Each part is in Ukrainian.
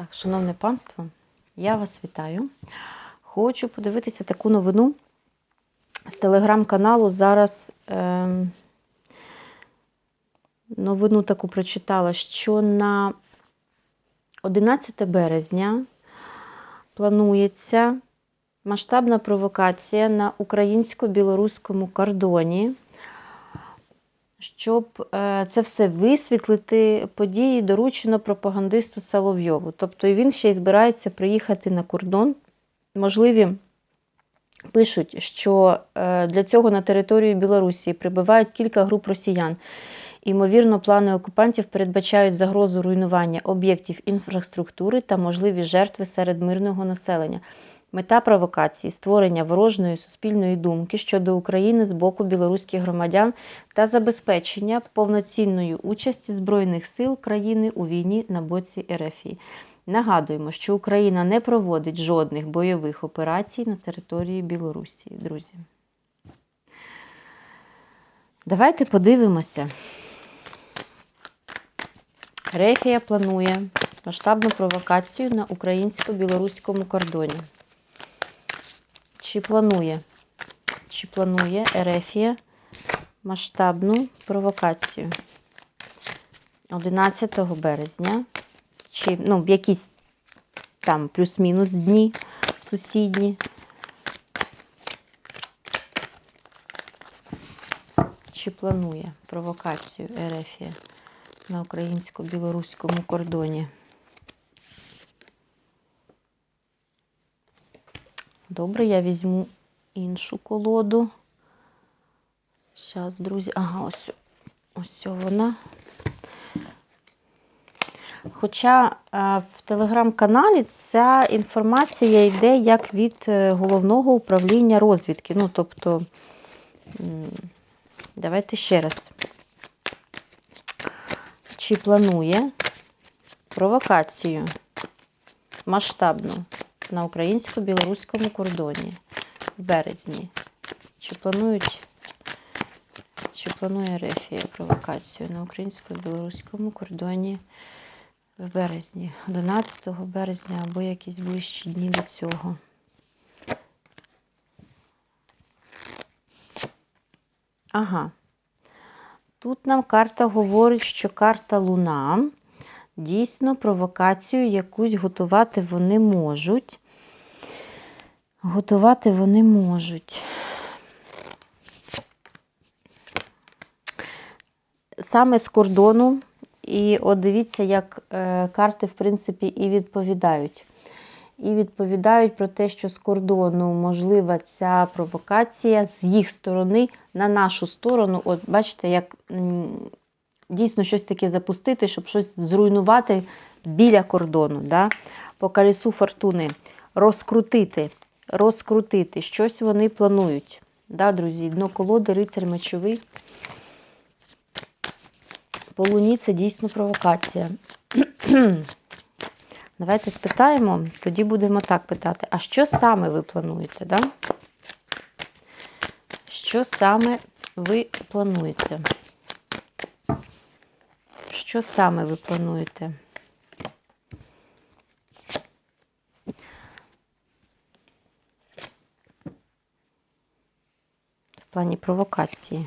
Так, шановне панство, я вас вітаю. Хочу подивитися таку новину з телеграм-каналу. Зараз е, новину таку прочитала, що на 11 березня планується масштабна провокація на українсько-білоруському кордоні. Щоб е, це все висвітлити, події доручено пропагандисту Соловйову. Тобто він ще й збирається приїхати на кордон. Можливі пишуть, що е, для цього на територію Білорусі прибувають кілька груп росіян. Імовірно, плани окупантів передбачають загрозу руйнування об'єктів інфраструктури та можливі жертви серед мирного населення. Мета провокації створення ворожної суспільної думки щодо України з боку білоруських громадян та забезпечення повноцінної участі Збройних сил країни у війні на боці РФ. Нагадуємо, що Україна не проводить жодних бойових операцій на території Білорусі, друзі. Давайте подивимося. Рефія планує масштабну провокацію на українсько-білоруському кордоні. Чи планує? Чи планує Ерефія масштабну провокацію 11 березня, чи ну, якісь там плюс-мінус дні сусідні. Чи планує провокацію Ерефія на українсько-білоруському кордоні? Добре, я візьму іншу колоду. Зараз, друзі, ага, ось ось вона. Хоча е, в телеграм-каналі ця інформація йде як від е, головного управління розвідки. Ну, тобто, давайте ще раз. Чи планує провокацію масштабну? На українсько-білоруському кордоні в березні. Чи планують, чи планує Рефія провокацію на українсько-білоруському кордоні в березні, 11 березня або якісь ближчі дні до цього? Ага. Тут нам карта говорить, що карта Луна. Дійсно, провокацію якусь готувати вони можуть. Готувати вони можуть. Саме з кордону, і от дивіться, як е, карти, в принципі, і відповідають. І відповідають про те, що з кордону можлива ця провокація з їх сторони на нашу сторону. От бачите, як дійсно щось таке запустити, щоб щось зруйнувати біля кордону. Да? По колесу фортуни розкрутити, розкрутити, щось вони планують. Да, Друзі, дно колоди, рицар мечовий. По луні це дійсно провокація. Давайте спитаємо, тоді будемо так питати. А що саме ви плануєте? Да? Що саме ви плануєте? Що саме ви плануєте? В плані провокації.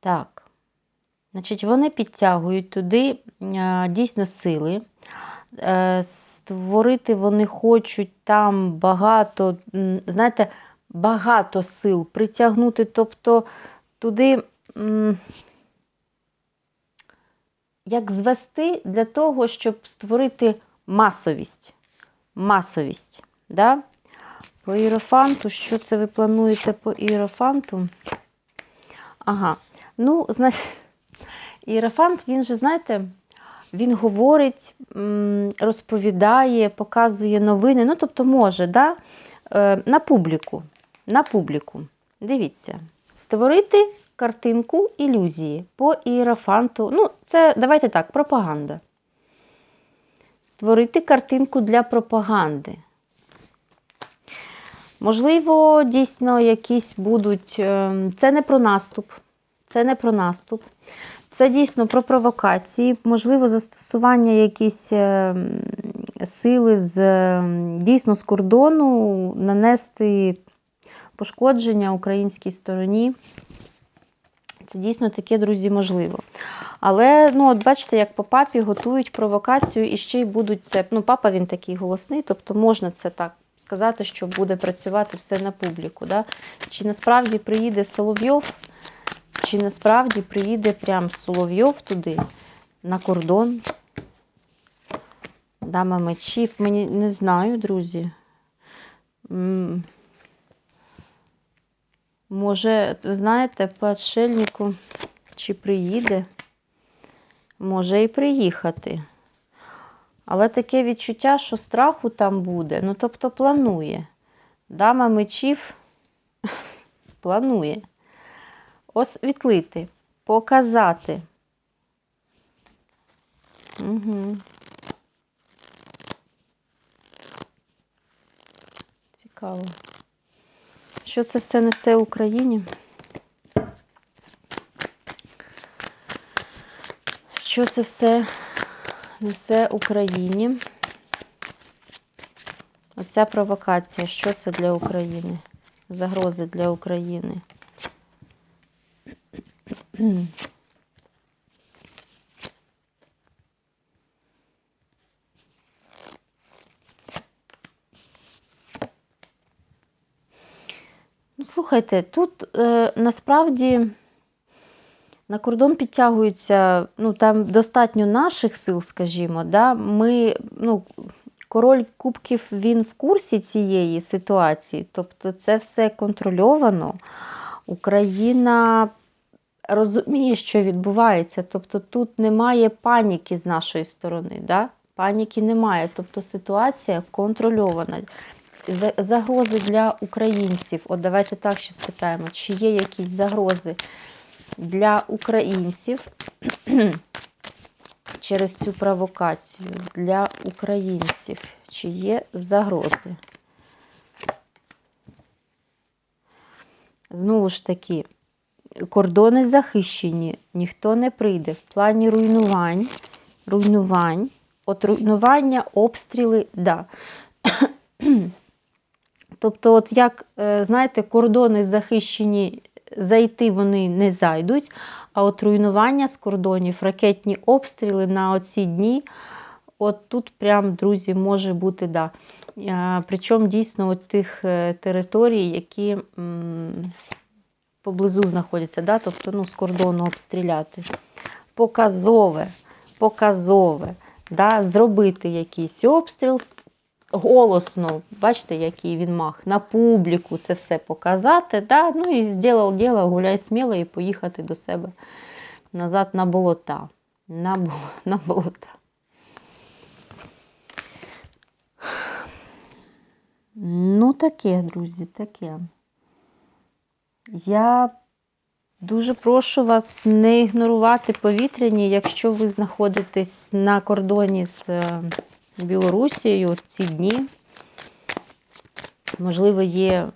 Так, значить, вони підтягують туди дійсно сили. Створити вони хочуть там багато, знаєте, багато сил притягнути, тобто туди, як звести для того, щоб створити масовість. Масовість. Да? По іерофанту, що це ви плануєте по іерофанту? Ага, ну, знаєте, іерофант, він же, знаєте, він говорить, розповідає, показує новини. Ну, тобто, може, да? Е, на публіку. На публіку. Дивіться, створити картинку ілюзії по іерофанту. Ну, це, давайте так, пропаганда. Створити картинку для пропаганди. Можливо, дійсно якісь будуть. е, Це не про наступ. Це не про наступ. Це дійсно про провокації, можливо, застосування якісь е, сили з е, дійсно з кордону, нанести пошкодження українській стороні. Це дійсно таке, друзі, можливо. Але, ну, от бачите, як по папі готують провокацію і ще й будуть це. Ну, папа він такий голосний, тобто можна це так сказати, що буде працювати все на публіку. Да? Чи насправді приїде Соловйов, чи насправді приїде прям Соловйов туди, на кордон. Дама мечів, мені не знаю, друзі. Може, знаєте, по отшельнику чи приїде, може і приїхати. Але таке відчуття, що страху там буде. Ну, тобто планує. Дама мечів планує. Освітлити, показати. Угу. Цікаво. Що це все несе Україні? Що це все несе Україні? Оця провокація, що це для України? Загрози для України. Ну, слухайте, тут е, насправді на кордон підтягуються, ну там достатньо наших сил, скажімо. Да? Ми, ну, король Кубків він в курсі цієї ситуації, тобто це все контрольовано. Україна розуміє, що відбувається. Тобто тут немає паніки з нашої сторони. Да? Паніки немає. Тобто ситуація контрольована. Загрози для українців. От давайте так ще спитаємо, чи є якісь загрози для українців через цю провокацію для українців, чи є загрози? Знову ж таки, кордони захищені, ніхто не прийде. В плані руйнувань, руйнувань, от руйнування, обстріли, да. Тобто, от як, е, знаєте, кордони захищені, зайти вони не зайдуть, а от руйнування з кордонів, ракетні обстріли на оці дні, от тут прям, друзі, може бути, да. Е, Причому дійсно от тих е, територій, які поблизу знаходяться, да? тобто ну, з кордону обстріляти. Показове, показове, да? зробити якийсь обстріл, голосно, бачите, який він мах, на публіку це все показати. Да? Ну і зробив діло, гуляй сміло і поїхати до себе назад на болота. На, на болота. Ну, таке, друзі, таке. Я дуже прошу вас не ігнорувати повітряні, якщо ви знаходитесь на кордоні з е, Білорусією в ці дні. Можливо, є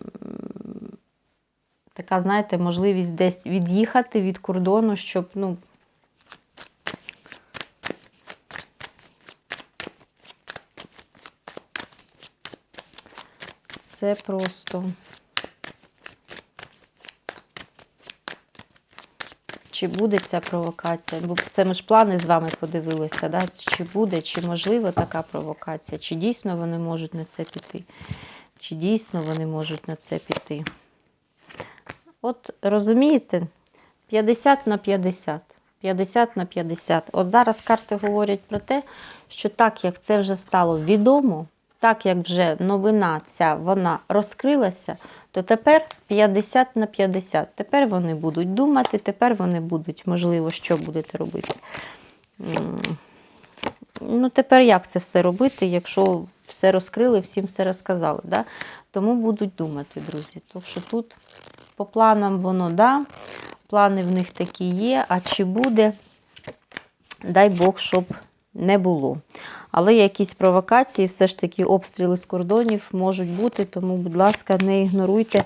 така, знаєте, можливість десь від'їхати від кордону, щоб, ну. Це просто. Чи буде ця провокація? Бо це ми ж плани з вами подивилися, да? чи буде, чи можливо така провокація, чи дійсно вони можуть на це піти, чи дійсно вони можуть на це піти. От розумієте, 50 на 50. 50 на 50. От зараз карти говорять про те, що так як це вже стало відомо, так як вже новина ця вона розкрилася, то тепер 50 на 50. Тепер вони будуть думати, тепер вони будуть, можливо, що будете робити. Ну, тепер як це все робити, якщо все розкрили, всім все розказали. Да? Тому будуть думати, друзі. Тому що тут по планам воно, да, плани в них такі є, а чи буде, дай Бог, щоб не було. Але якісь провокації, все ж таки обстріли з кордонів можуть бути, тому, будь ласка, не ігноруйте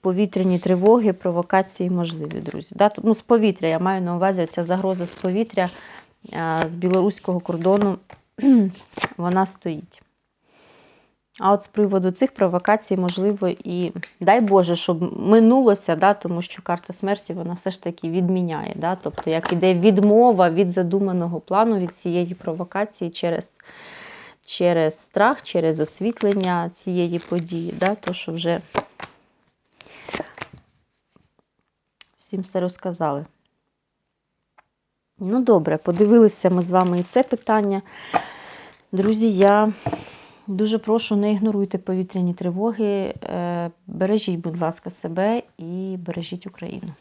повітряні тривоги, провокації можливі, друзі. Да? Ну, з повітря, я маю на увазі ця загроза з повітря з білоруського кордону, вона стоїть. А от з приводу цих провокацій, можливо, і дай Боже, щоб минулося, да, тому що карта смерті вона все ж таки відміняє. Да? Тобто, як іде відмова від задуманого плану, від цієї провокації через, через страх, через освітлення цієї події, да? то що вже всім все розказали. Ну, добре, подивилися ми з вами і це питання. Друзі, я дуже прошу, не ігноруйте повітряні тривоги. Е, Бережіть, будь ласка, себе і бережіть Україну.